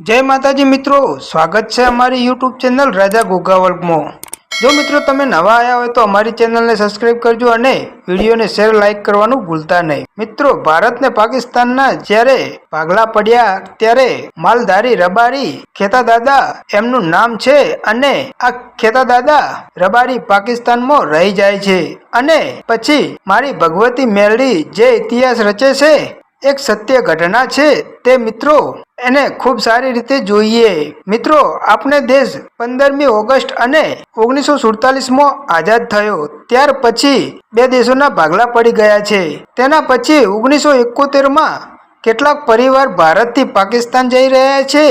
જય માતાજી મિત્રો, સ્વાગત છે અમારી યુટ્યુબ ચેનલ રાજા ગોગાવલ્કમાં જો મિત્રો તમે નવા આવ્યા હોય તો અમારી ચેનલને સબસ્ક્રાઇબ કરજો અને વિડીયોને શેર લાઇક કરવાનું ભૂલતા નહીં. મિત્રો, ભારત ને પાકિસ્તાનના જ્યારે ભાગલા પડ્યા, ત્યારે માલધારી રબારી ખેતા દાદા એમનું નામ છે અને આ ખેતા દાદા રબારી પાકિસ્તાનમાં રહી જાય છે. અને પછી મારી ભગવતી મેરડી જે ઇતિહાસ રચે છે એક સત્ય ઘટના છે તે મિત્રો એને ખૂબ સારી રીતે જોઈએ. મિત્રો આપણે દેશ પંદરમી ઓગસ્ટ અને ઓગણીસો સુડતાલીસમાં આઝાદ થયો. ત્યાર પછી બે દેશોના ભાગલા પડી ગયા છે. તેના પછી ઓગણીસો એકોતેરમાં કેટલાક પરિવાર ભારતથી પાકિસ્તાન જઈ રહ્યા છે.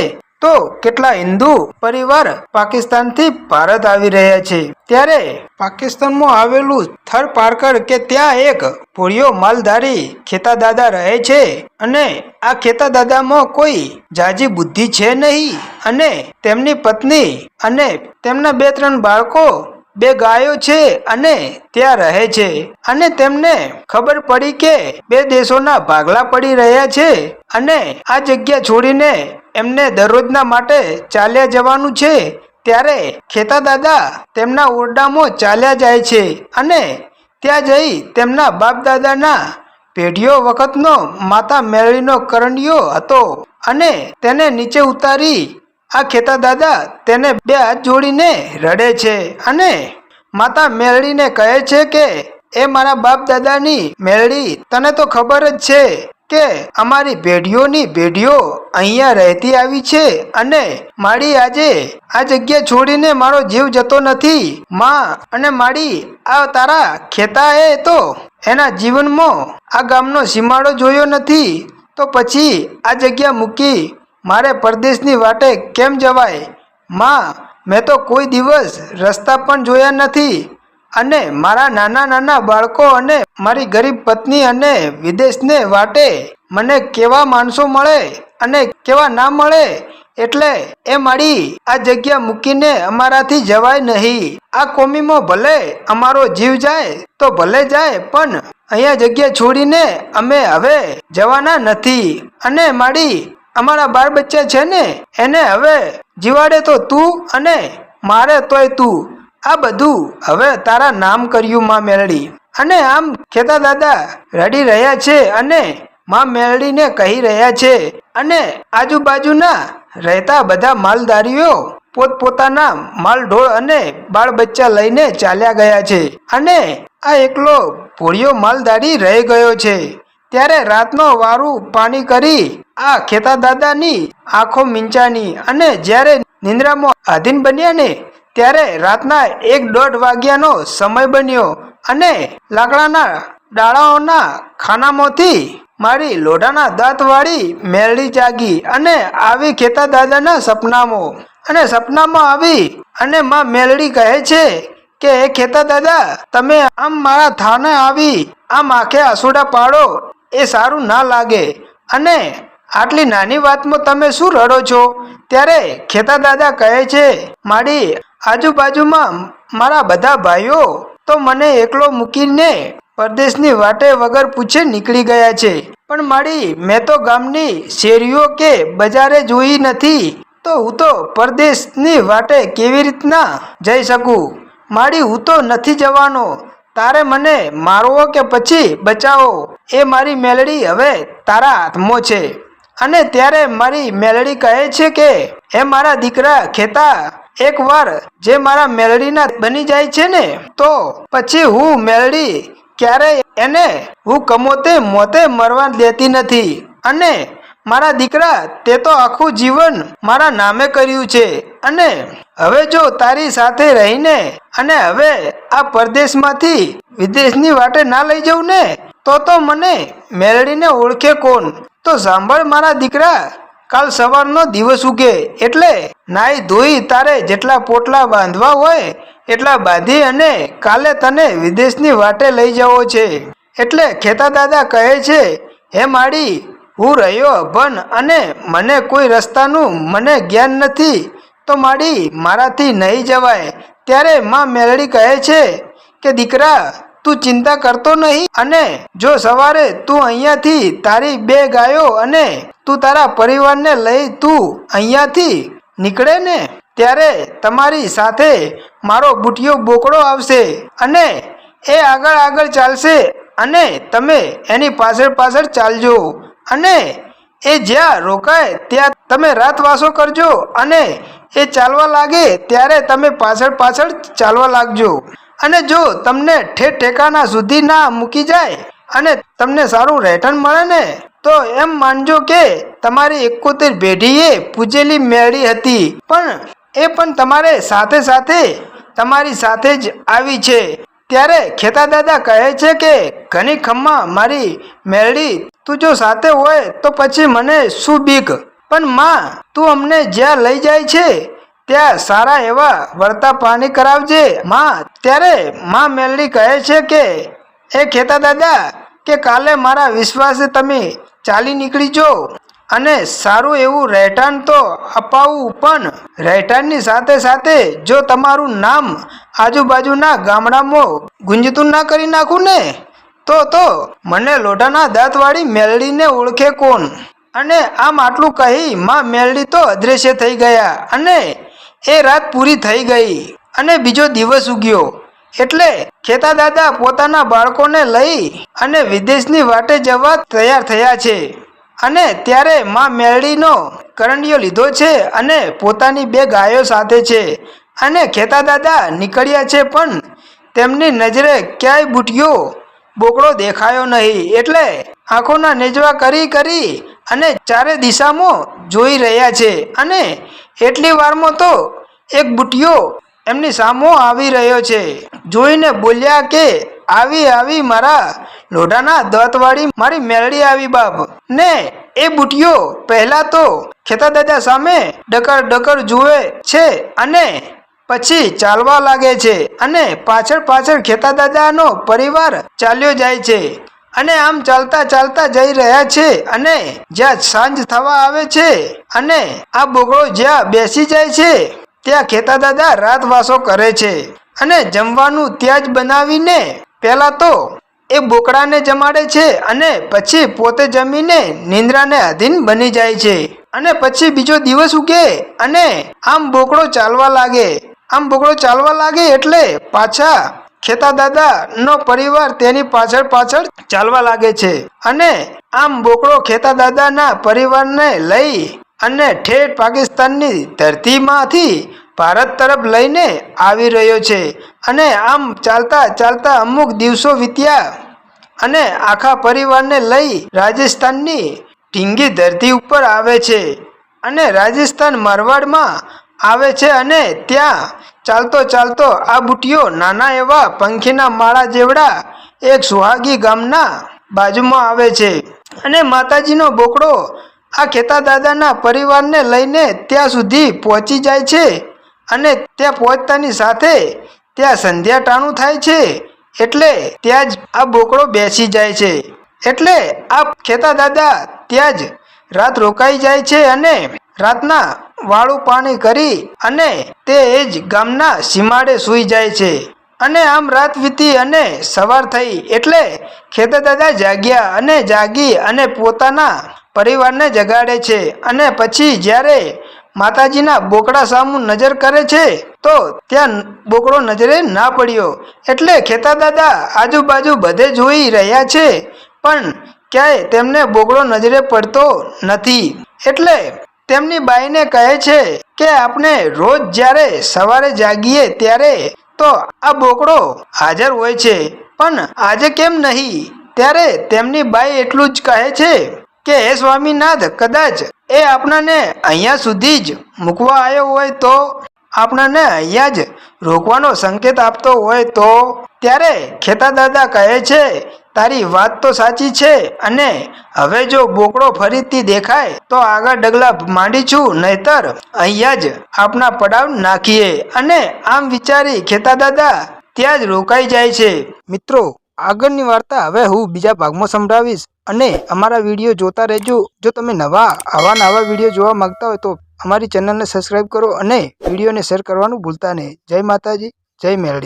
તો કેટલા હિન્દુ પરિવાર પાકિસ્તાનથી ભારત આવી રહ્યા છે? ત્યારે પાકિસ્તાનમાં આવેલું થર પાર્કર કે ત્યાં એક ભોળિયો માલધારી ખેતા દાદા રહે છે અને આ ખેતા દાદામાં કોઈ જાજી બુદ્ધિ છે નહીં અને તેમની પત્ની અને તેમના બે ત્રણ બાળકો બે ગાયો છે અને ત્યાં રહે છે. અને તેમને ખબર પડી કે બે દેશોના ભાગલા પડી રહ્યા છે અને આ જગ્યા છોડીને એમને દરરોજના માટે ચાલ્યા જવાનું છે, ત્યારે ખેતા દાદા તેમના ઓરડામાં ચાલ્યા જાય છે અને ત્યાં જઈ તેમના બાપ દાદાના પેઢીઓ વખતનો માતા મેળવીનો કરંડિયો હતો અને તેને નીચે ઉતારી આ ખેતા દાદા તેને બે હાથ જોડીને રડે છે અને માતા મેળડીને કહે છે કે, એ મારા બાપ દાદાની મેળડી, તને તો ખબર જ છે કે અમારી પેઢીઓની પેઢીઓ અહીંયા રહેતી આવી છે અને મારી આજે આ જગ્યા છોડીને મારો જીવ જતો નથી. માં અને મારી આ તારા ખેતા એ તો એના જીવનમાં આ ગામનો સીમાડો જોયો નથી. તો પછી આ જગ્યા મૂકી મારે પરદેશની વાટે કેમ જવાય? માં, મેં તો કોઈ દિવસ રસ્તા પણ જોયા નથી. અને મારા નાના નાના બાળકો અને મારી ગરીબ પત્ની અને વિદેશને વાટે મને કેવા માણસો મળે અને કેવા ના મળે એટલે એ મારી આ જગ્યા મૂકીને અમારાથી જવાય નહીં. આ કોમીમાં ભલે અમારો જીવ જાય તો ભલે જાય પણ અહીંયા જગ્યા છોડીને અમે હવે જવાના નથી. અને મારી અમારા બાળ બચ્ચા છે ને, એને હવે જીવાડે તો તું અને મારે તોય તું. આ બધું હવે તારા નામ કર્યું માં મેળડી. અને આમ ખેતા દાદા, રડી રહ્યા છે અને માં મેળડીને કહી રહ્યા છે. અને આજુબાજુના રહેતા બધા માલધારીઓ પોતપોતાના માલ ઢોળ અને બાળ બચ્ચા લઈને ચાલ્યા ગયા છે. અને આ એકલો ભોળિયો માલધારી રહી ગયો છે. ત્યારે રાતનો વારું પાણી કરી આ ખેતા દાદાની આંખો મીંચાની અને જ્યારે નિંદ્રામાં આધીન બન્યા ને ત્યારે રાતના એક દોઢ વાગ્યાનો સમય બન્યો અને લાકડાના ડાળાઓના ખાનામાંથી મારી લોઢાના દાંતવાળી મેરડી જાગી અને આવી ખેતા દાદાના સપનામાં. અને સપનામાં આવી અને માં મેલડી કહે છે કે એ ખેતા દાદા, તમે આમ મારા થાને આવી, આમ આંખે આસુડા પાડો, એ સારું ના લાગે. અને આટલી નાની વાતમાં તમે શું રડો છો? ત્યારે ખેતા દાદા કહે છે મારી આજુબાજુમાં મારા બધા ભાઈઓ તો મને એકલો મૂકીને પરદેશની વાટે વગર પૂછે નીકળી ગયા છે. પણ મારી, મેં તો ગામની શેરીઓ કે બજારે જોઈ નથી, તો હું તો પરદેશની વાટે કેવી રીતના જઈ શકું? મારી હું તો નથી જવાનો. તારે મને મારવો કે પછી બચાવો? એ મારી મેલડી હવે તારા હાથમાં છે. અને ત્યારે મારી મેલડી કહે છે કે એ મારા દીકરા, ખેતા એકવાર જે મારા મેલડીના બની જાય છે ને, તો પછી હું મેલડી ક્યારેય એને હું કમોતે મોતે મરવા દેતી નથી. અને મારા દીકરા તે તો આખું જીવન મારા નામે કર્યું છે. અને હવે જો તારી સાથે રહીને અને હવે આ પરદેશમાંથી વિદેશની વાટે ના લઈ જાઉં ને, તો તો મને મેળડીને ઓળખે કોણ? તો સાંભળ મારા દીકરા, કાલ સવારનો દિવસ ઉગે, એટલે નાઈ ધોઈ તારે જેટલા પોટલા બાંધવા હોય, એટલા બાંધી અને કાલે તને વિદેશની વાટે લઈ જવો છે. એટલે ખેતા દાદા કહે છે, હે માડી, હું રહ્યો અભન અને મને કોઈ રસ્તાનું મને જ્ઞાન નથી. તો માડી, મારાથી નહીં જવાય. ત્યારે માં મેલડી કહે છે કે, દીકરા, તું ચિંતા કરતો નહીં અને જો સવારે તું અહીંયાથી તારી બે ગાયો અને તું તારા પરિવારને લઈ તું અહીંયાથી નીકળે ને, ત્યારે તમારી સાથે મારો બુટિયો બોકડો આવશે અને એ આગળ આગળ ચાલશે અને તમે એની પાછળ પાછળ ચાલજો અને એ જ્યાં રોકાય ત્યાં તમે રાતવાસો કરજો અને એ ચાલવા લાગે ત્યારે તમે પાછળ પાછળ ચાલવા લાગજો. અને જો તમને ઠેર ઠેકાના સુધી ના મૂકી જાય અને તમને સારું રહેઠાણ મળે ને તો એમ માનજો કે તમારી એકોતેર પેઢીએ પૂજેલી મેળી હતી. પણ એ પણ તમારે સાથે સાથે તમારી સાથે જ આવી છે. ત્યારે ખેતા દાદા કહે છે કે, ઘણી ખમ્મા મારી મેળી તું જો સાથે હોય તો પછી મને શું બીક? પણ માં, તું અમને જ્યાં લઈ જાય છે, ત્યાં સારા એવા વર્તા પાણી કરાવજે. માં, ત્યારે માં મેલડી કહે છે કે, એ ખેતા દાદા કે કાલે મારા વિશ્વાસે તમે ચાલી નીકળી જો. અને સારું એવું રહેઠાણ તો અપાવું પણ રહેઠાણની સાથે સાથે જો તમારું નામ આજુબાજુના ગામડામાં ગુંજતું ના કરી નાખું ને, તો તો મને લોઢાના દાંતવાળી મેલડીને ઓળખે કોણ? અને આમ આટલું કહી માં મેલડી તો અદ્રશ્ય થઈ ગયા અને એ રાત પૂરી થઈ ગઈ અને બીજો દિવસ ઉગ્યો. એટલે ખેતા દાદા પોતાના બાળકોને લઈ અને વિદેશની વાટે જવા તૈયાર થયા છે. અને ત્યારે માં મેરડીનો કરંડિયો લીધો છે અને પોતાની બે ગાયો સાથે છે. અને ખેતા દાદા નીકળ્યા છે પણ તેમની નજરે ક્યાંય બુટિયો બોકડો દેખાયો નહીં. એટલે આંખોના નેજવા કરી કરી અને ચારે દિશામાં જોઈ રહ્યા છે. અને એટલી વારમાં તો એક બુટિયો એમની સામો આવી રહ્યો છે. જોઈને બોલ્યા કે, આવી આવી મારા લોઢાના દત્તવાળી મારી મેળડી આવી બાપ. ને, એ બુટિયો પહેલા તો ખેતા દાદા સામે ડકર ડકર જુએ છે અને પછી ચાલવા લાગે છે અને પાછળ પાછળ ખેતા દાદાનો પરિવાર ચાલ્યો જાય છે અને આમ ચાલતા ચાલતા જઈ રહ્યા છે અને જ્યાં સાંજ થવા આવે છે અને આ બોગળો જ્યાં બેસી જાય છે, ત્યાં ખેતા દાદા રાતવાસો કરે છે. અને જમવાનું ત્યાં જ બનાવીને પહેલાં તો એ બોકડાને જમાડે છે અને પછી પોતે જમીને નિંદ્રાને આધીન બની જાય છે. અને પછી બીજો દિવસ ઉગે અને આમ બોકડો ચાલવા લાગે. આમ બોકડો ચાલવા લાગે એટલે પાછા ખેતા દાદા નો પરિવાર તેની પાછળ પાછળ ચાલવા લાગે છે. અને આમ બોકડો ખેતા દાદાના પરિવારને લઈ અને ઠેઠ પાકિસ્તાનની ધરતીમાંથી ભારત તરફ લઈને આવી રહ્યો છે અને આમ ચાલતા ચાલતા અમુક દિવસો વીત્યા અને આખા પરિવારને લઈ રાજસ્થાનની ઢીંગી ધરતી ઉપર આવે છે અને રાજસ્થાન મારવાડમાં આવે છે અને ત્યાં ચાલતો ચાલતો આ બુટીઓ નાના એવા પંખીના માળા જેવડા એક સુહાગી ગામના બાજુમાં આવે છે. અને માતાજીનો બોકડો આ ખેતા દાદાના પરિવારને લઈને ત્યાં સુધી પહોંચી જાય છે અને ત્યાં પહોંચતાની સાથે ત્યાં સંધ્યા ટાણું થાય છે. એટલે ત્યાં જ આ બોકડો બેસી જાય છે. એટલે આ ખેતા દાદા ત્યાં જ રાત રોકાઈ જાય છે અને રાતના વાળું પાણી કરી અને તે એ જ ગામના સીમાડે સૂઈ જાય છે. અને આમ રાત વીતી અને સવાર થઈ એટલે ખેતા દાદા જાગ્યા અને જાગી અને પોતાના પરિવારને જગાડે છે. અને પછી જ્યારે માતાજીના બોકડા સામું નજર કરે છે, તો ત્યાં બોકડો નજરે ના પડ્યો. એટલે ખેતા દાદા આજુબાજુ બધે જોઈ રહ્યા છે, પણ ક્યાંય તેમને બોકડો નજરે પડતો નથી. એટલે તેમની બાઈને કહે છે કે આપણે રોજ જ્યારે સવારે જાગીએ ત્યારે તો આ બોકડો હાજર હોય છે, પણ આજે કેમ નહીં? ત્યારે તેમની બાઈ એટલું જ કહે છે કે, હે સ્વામીનાથ, કદાચ એ આપણને અહીંયા સુધી જ મૂકવા આવ્યો હોય તો આપણાને અહીંયા જ રોકવાનો સંકેત આપતો હોય તો ત્યારે ખેતા દાદા કહે છે, તારી વાત તો સાચી છે અને હવે જો બોકડો ફરીથી દેખાય તો આગળ ડગલા માંડી છું, નહીતર અહીંયા જ આપણા પડાવ નાખીએ. અને આમ વિચારી ખેતા દાદા ત્યાં જ રોકાઈ જાય છે. મિત્રો આગળની વાર્તા હવે હું બીજા ભાગમાં સંભળાવીશ. અને અમારા વીડિયો જોતા રહેજો. જો તમે નવા, આવા નવા વીડિયો જોવા માંગતા હોય તો અમારી ચેનલને સબસ્ક્રાઈબ કરો અને વિડીયોને શેર કરવાનું ભૂલતા નહીં. જય માતાજી, જય મેરડી.